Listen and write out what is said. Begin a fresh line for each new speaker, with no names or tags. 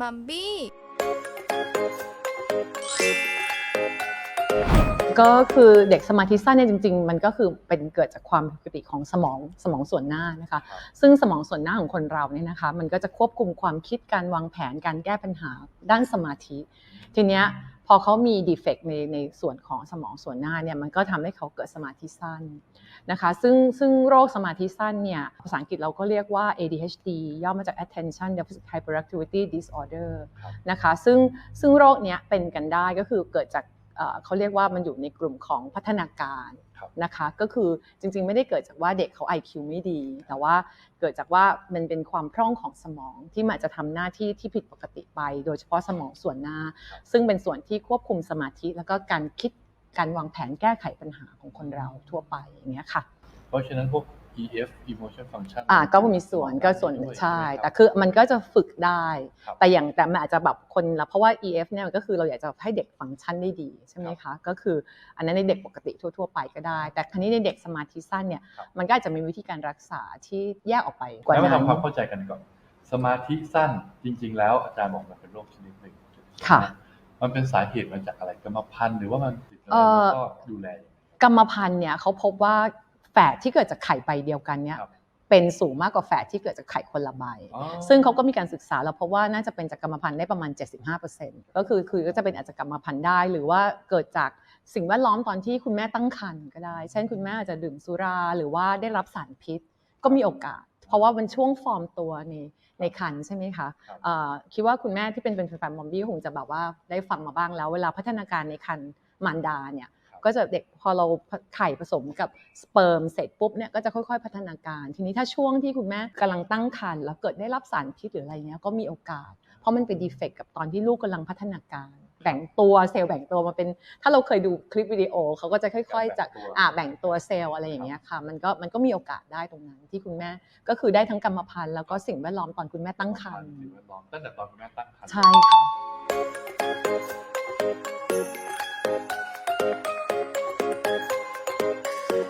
มัมบี้
ก็คือเด็กสมาธิสั้นเนี่ยจริง ๆ มันก็คือเป็นเกิดจากความผิดปกติของสมองสมองส่วนหน้านะคะ ซึ่งสมองส่วนหน้าของคนเราเนี่ยนะคะ มันก็จะควบคุมความคิดการวางแผนการแก้ปัญหาด้านสมาธิ ทีเนี้ยพ อเขามีดีเฟกในในส่วนของสมองส่วนหน้าเนี่ยมันก็ทำให้เขาเกิดสมาธิสั้นนะคะซึ่งซึ่งโรคสมาธิสั้นเนี่ยภาษาอังกฤษเราก็เรียกว่า ADHD ย่อมาจาก Attention Deficit Hyperactivity Disorder
ครับ
นะคะซึ่งซึ่งโรคเนี้ยเป็นกันได้ก็คือเกิดจาก เอ่อเขาเรียกว่ามันอยู่ในกลุ่มของพัฒนาการ
ครับ
นะคะก็คือจริงๆไม่ได้เกิดจากว่าเด็กเขา IQ ไม่ดี แต่ว่าเกิดจากว่ามันเป็นความพร่องของสมองที่มันอาจจะทำหน้าที่ที่ผิดปกติไป โดยเฉพาะสมองส่วนหน้า ซึ่งเป็นส่วนที่ควบคุมสมาธิ แล้วก็การคิดการวางแผนแก้ไขปัญหาของคนเราทั่วไปอย่างเงี้ยค่ะ
เพราะฉะนั้นพวก EF emotion function
อ่าก็มีส่วนก็ส่วน
ด้วย
ใช่
ไหมรับ
แต่คือมันก็จะฝึกได้
ครับ
แต่อย่างแต่มันอาจจะแบบคนละเพราะว่า EF เนี่ยมันก็คือเราอยากจะให้เด็กฟังก์ชันได้ดีใช่ไหมคะ ก็คืออันนั้นในเด็กปกติทั่ว ๆ ไปก็ได้ แต่ครั้นี้ในเด็กสมาธิสั้นเนี่ย
ครับ
มันก็อาจจะมีวิธีการรักษาที่แยกออกไปกว่า
แล้วมา
นั้น
ทำความเข้าใจกันก่อนสมาธิสั้นจริง ๆ แล้วอาจารย์บอกมันเป็นโรคชนิดหนึ่ง
ค่ะ
มันเป็นสาเหตุมาจากอะไรกรรมพันธุ์หรือว่ามันติดอะไร
เอ่อ
แล้วก็ดูแลยังไง
กรรมพันธุ์เนี่ยเขาพบว่า แฝดที่เกิดจากไข่ใบเดียวกันเนี่ย
ครับ
เป็นสูงมากกว่าแฝดที่เกิดจากไข่คนละใบ
อ๋อ
ซึ่งเขาก็มีการศึกษาแล้วเพราะว่าน่าจะเป็นจากกรรมพันธุ์ได้ประมาณ 75%ก็คือคือก็จะเป็นอาจจะกรรมพันธุ์ได้ หรือว่าเกิดจากสิ่งแวดล้อมตอนที่คุณแม่ตั้งครรภ์ก็ได้ เช่นคุณแม่อาจจะดื่มสุราหรือว่าได้รับสารพิษ ก็มีโอกาส เพราะว่ามันช่วงฟอร์มตัวในในครรภ์ใช่ไหมคะ
ครับ
เอ่อคิดว่าคุณแม่ที่เป็นเป็นแฟนๆมอมบี้คงจะแบบว่าได้ฟังมาบ้างแล้ว เวลาพัฒนาการในครรภ์มารดาเนี่ย
ครับ
ก็จะเด็กพอเราไข่ผสมกับสเปิร์มเสร็จปุ๊บเนี่ยก็จะค่อยๆ พัฒนาการ ทีนี้ถ้าช่วงที่คุณแม่กำลังตั้งครรภ์แล้วเกิดได้รับสารพิษหรืออะไรเงี้ยก็มีโอกาส เพราะมันเป็นดีเฟกต์กับตอนที่ลูกกำลังพัฒนาการแบ่งตัวเซลล์แบ่งตัวมาเป็น ถ้าเราเคยดูคลิปวิดีโอเขาก็จะค่อยๆจาก
แบ่งตัว
อ่าแบ่งตัวเซลล์อะไรอย่างเงี้ยค่ะมันก็มันก็มีโอกาสได้ตรงนั้นที่คุณแม่ก็คือได้ทั้งกรรมพันธุ์แล้วก็สิ่งแวดล้อมตอนคุณแม่ตั้งครรภ์
สิ่งแวดล้อมตั้งแต่ตอนคุณแม่ตั้งครรภ์
ใช่ค่ะ